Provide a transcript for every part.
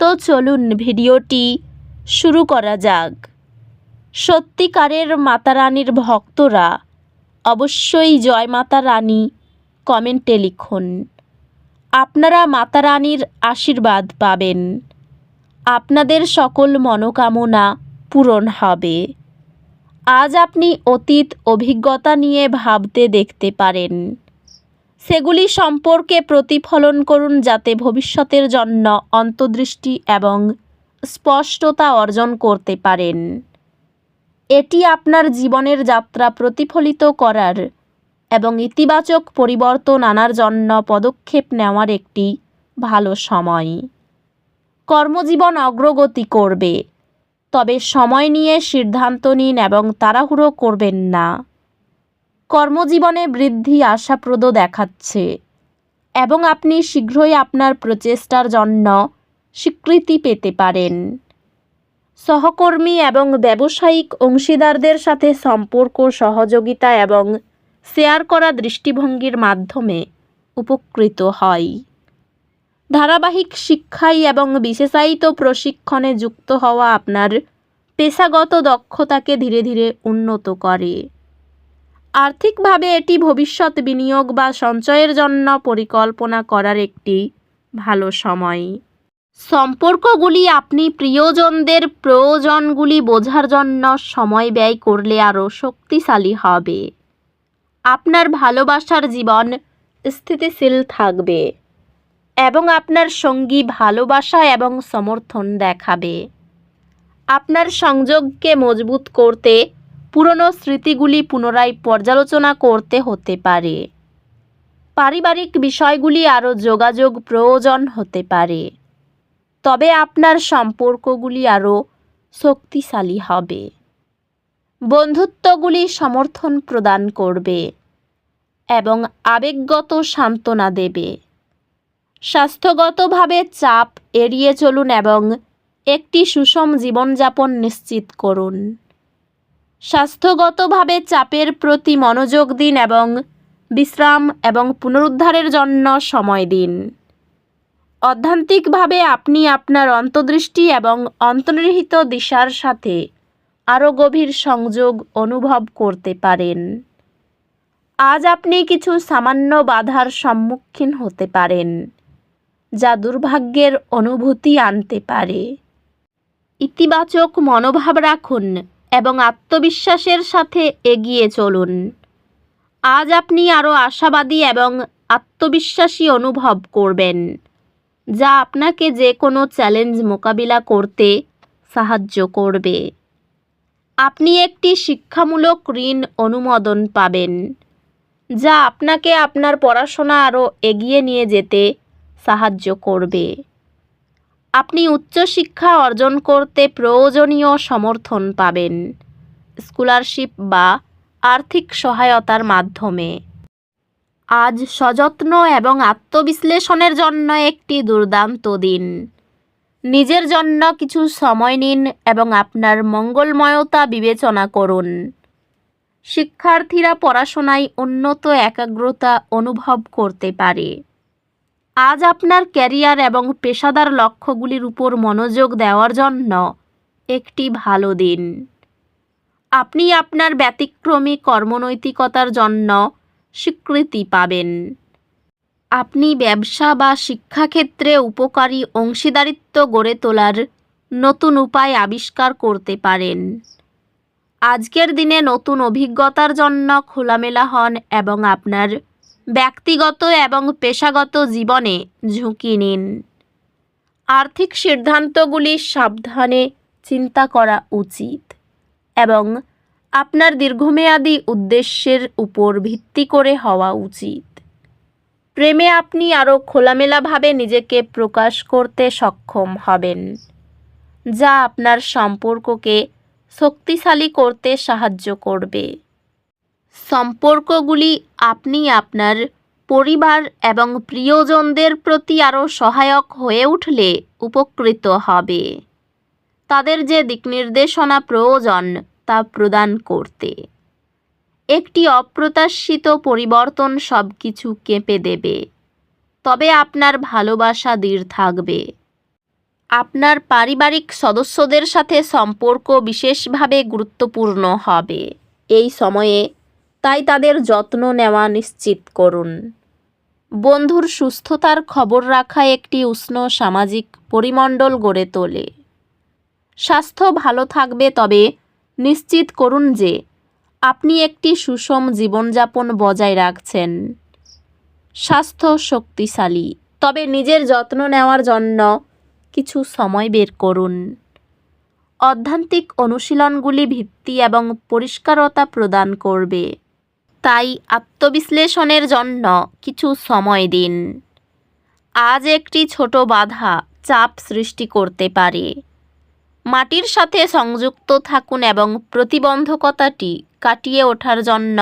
তো চলুন ভিডিওটি শুরু করা যাক। সত্যিকারের মাতা রানীর ভক্তরা অবশ্যই জয় মাতা রানী কমেন্টে লিখুন। আপনারা মাতা রানীর আশীর্বাদ পাবেন। আপনাদের সকল মনোকামনা পূরণ হবে। আজ আপনি অতীত অভিজ্ঞতা নিয়ে ভাবতে দেখতে পারেন। সেগুলি সম্পর্কে প্রতিফলন করুন যাতে ভবিষ্যতের জন্য অন্তর্দৃষ্টি এবং স্পষ্টতা অর্জন করতে পারেন। এটি আপনার জীবনের যাত্রা প্রতিফলিত করার এবং ইতিবাচক পরিবর্তন আনার জন্য পদক্ষেপ নেওয়ার একটি ভালো সময়। কর্মজীবন অগ্রগতি করবে, তবে সময় নিয়ে সিদ্ধান্ত নিন এবং তাড়াহুড়ো করবেন না। কর্মজীবনে বৃদ্ধি আশাপ্রদ দেখাচ্ছে এবং আপনি শীঘ্রই আপনার প্রচেষ্টার জন্য স্বীকৃতি পেতে পারেন। সহকর্মী এবং ব্যবসায়িক অংশীদারদের সাথে সম্পর্ক, সহযোগিতা এবং শেয়ার করা দৃষ্টিভঙ্গির মাধ্যমে উপকৃত হয় ধারাবাহিক শিক্ষাই এবং বিশেষায়িত প্রশিক্ষণে যুক্ত হওয়া আপনার পেশাগত দক্ষতাকে ধীরে ধীরে উন্নত করে। আর্থিকভাবে এটি ভবিষ্যৎ বিনিয়োগ বা সঞ্চয়ের জন্য পরিকল্পনা করার একটি ভালো সময়। সম্পর্কগুলি আপনি প্রিয়জনদের প্রয়োজনগুলি বোঝার জন্য সময় ব্যয় করলে আরও শক্তিশালী হবে। আপনার ভালোবাসার জীবন স্থিতিশীল থাকবে এবং আপনার সঙ্গী ভালোবাসা এবং সমর্থন দেখাবে। আপনার সংযোগকে মজবুত করতে পুরনো স্মৃতিগুলি পুনরায় পর্যালোচনা করতে হতে পারে। পারিবারিক বিষয়গুলি আরও যোগাযোগ প্রয়োজন হতে পারে। তবে আপনার সম্পর্কগুলি আরও শক্তিশালী হবে। বন্ধুত্বগুলি সমর্থন প্রদান করবে এবং আবেগগত সান্ত্বনা দেবে। স্বাস্থ্যগতভাবে চাপ এড়িয়ে চলুন এবং একটি সুষম জীবনযাপন নিশ্চিত করুন। স্বাস্থ্যগতভাবে চাপের প্রতি মনোযোগ দিন এবং বিশ্রাম এবং পুনরুদ্ধারের জন্য সময় দিন। অধ্যান্তিকভাবে আপনি আপনার অন্তর্দৃষ্টি এবং অন্তর্নিহিত দিশার সাথে আরও গভীর সংযোগ অনুভব করতে পারেন। আজ আপনি কিছু সামান্য বাধার সম্মুখীন হতে পারেন, যা দুর্ভাগ্যের অনুভূতি আনতে পারে। ইতিবাচক মনোভাব রাখুন। এবং আত্মবিশ্বাসের সাথে এগিয়ে চলুন। আজ আপনি আরও আশাবাদী এবং আত্মবিশ্বাসী অনুভব করবেন, যা আপনাকে যে কোনো চ্যালেঞ্জ মোকাবিলা করতে সাহায্য করবে। আপনি একটি শিক্ষামূলক ঋণ অনুমোদন পাবেন, যা আপনাকে আপনার পড়াশোনা আরও এগিয়ে নিয়ে যেতে সাহায্য করবে। আপনি উচ্চশিক্ষা অর্জন করতে প্রয়োজনীয় সমর্থন পাবেন। স্কলারশিপ বা আর্থিক সহায়তার মাধ্যমে। আজ সযত্ন এবং আত্মবিশ্লেষণের জন্য একটি দুর্দান্ত দিন। নিজের জন্য কিছু সময় নিন এবং আপনার মঙ্গলময়তা বিবেচনা করুন। শিক্ষার্থীরা পড়াশোনায় উন্নত একাগ্রতা অনুভব করতে পারে। আজ আপনার ক্যারিয়ার এবং পেশাদার লক্ষ্যগুলির উপর মনোযোগ দেওয়ার জন্য একটি ভালো দিন। আপনি আপনার ব্যতিক্রমী কর্মনৈতিকতার জন্য স্বীকৃতি পাবেন। আপনি ব্যবসা বা শিক্ষাক্ষেত্রে উপকারী অংশীদারিত্ব গড়ে তোলার নতুন উপায় আবিষ্কার করতে পারেন। আজকের দিনে নতুন অভিজ্ঞতার জন্য খোলামেলা হন এবং আপনার ব্যক্তিগত এবং পেশাগত জীবনে ঝুঁকি নিন। আর্থিক সিদ্ধান্তগুলি সাবধানে চিন্তা করা উচিত এবং আপনার দীর্ঘমেয়াদী উদ্দেশ্যের উপর ভিত্তি করে হওয়া উচিত। প্রেমে আপনি আরও খোলামেলাভাবে নিজেকে প্রকাশ করতে সক্ষম হবেন, যা আপনার সম্পর্ককে শক্তিশালী করতে সাহায্য করবে। সম্পর্কগুলি আপনি আপনার পরিবার এবং প্রিয়জনদের প্রতি আরও সহায়ক হয়ে উঠলে উপকৃত হবে। তাদের যে দিকনির্দেশনা প্রয়োজন তা প্রদান করতে। একটি অপ্রত্যাশিত পরিবর্তন সব কিছু কেঁপে দেবে। তবে আপনার ভালোবাসা দৃঢ় থাকবে। আপনার পারিবারিক সদস্যদের সাথে সম্পর্ক বিশেষভাবে গুরুত্বপূর্ণ হবে। এই সময়ে তাই তাদের যত্ন নেওয়া নিশ্চিত করুন। বন্ধুর সুস্থতার খবর রাখা একটি উষ্ণ সামাজিক পরিমণ্ডল গড়ে তোলে। স্বাস্থ্য ভালো থাকবে তবে নিশ্চিত করুন যে আপনি একটি সুষম জীবনযাপন বজায় রাখছেন। স্বাস্থ্য শক্তিশালী, তবে নিজের যত্ন নেওয়ার জন্য কিছু সময় বের করুন। অধ্যান্তিক অনুশীলনগুলি ভিত্তি এবং পরিষ্কারতা প্রদান করবে। তাই আত্মবিশ্লেষণের জন্য কিছু সময় দিন। আজ একটি ছোট বাধা চাপ সৃষ্টি করতে পারে। মাটির সাথে সংযুক্ত থাকুন এবং প্রতিবন্ধকতাটি কাটিয়ে ওঠার জন্য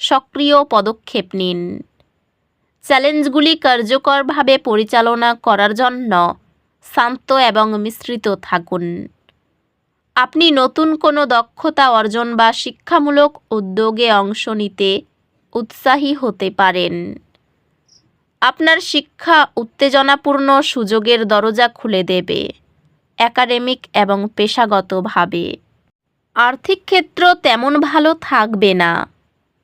সক্রিয় পদক্ষেপ নিন। চ্যালেঞ্জগুলি কার্যকরভাবে পরিচালনা করার জন্য শান্ত এবং মিশ্রিত থাকুন। আপনি নতুন কোনো দক্ষতা অর্জন বা শিক্ষামূলক উদ্যোগে অংশ নিতে উৎসাহী হতে পারেন। আপনার শিক্ষা উত্তেজনাপূর্ণ সুযোগের দরজা খুলে দেবে, একাডেমিক এবং পেশাগতভাবে। আর্থিক ক্ষেত্র তেমন ভালো থাকবে না।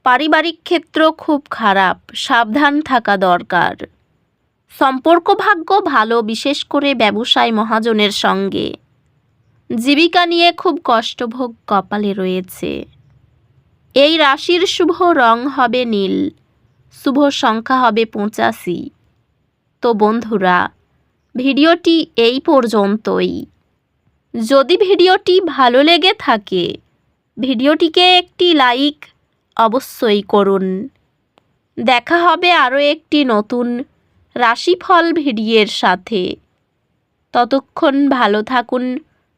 পারিবারিক ক্ষেত্র খুব খারাপ, সাবধান থাকা দরকার। সম্পর্ক ভাগ্য ভালো, বিশেষ করে ব্যবসায় মহাজনের সঙ্গে। জীবিকা নিয়ে খুব কষ্টভোগ কপালে রয়েছে। এই রাশির শুভ রং হবে নীল, শুভ সংখ্যা হবে পঁচাশি। তো বন্ধুরা, ভিডিওটি এই পর্যন্তই। যদি ভিডিওটি ভালো লেগে থাকে, ভিডিওটিকে একটি লাইক অবশ্যই করুন। দেখা হবে আরও একটি নতুন রাশিফল ভিডিওর সাথে। ততক্ষণ ভালো থাকুন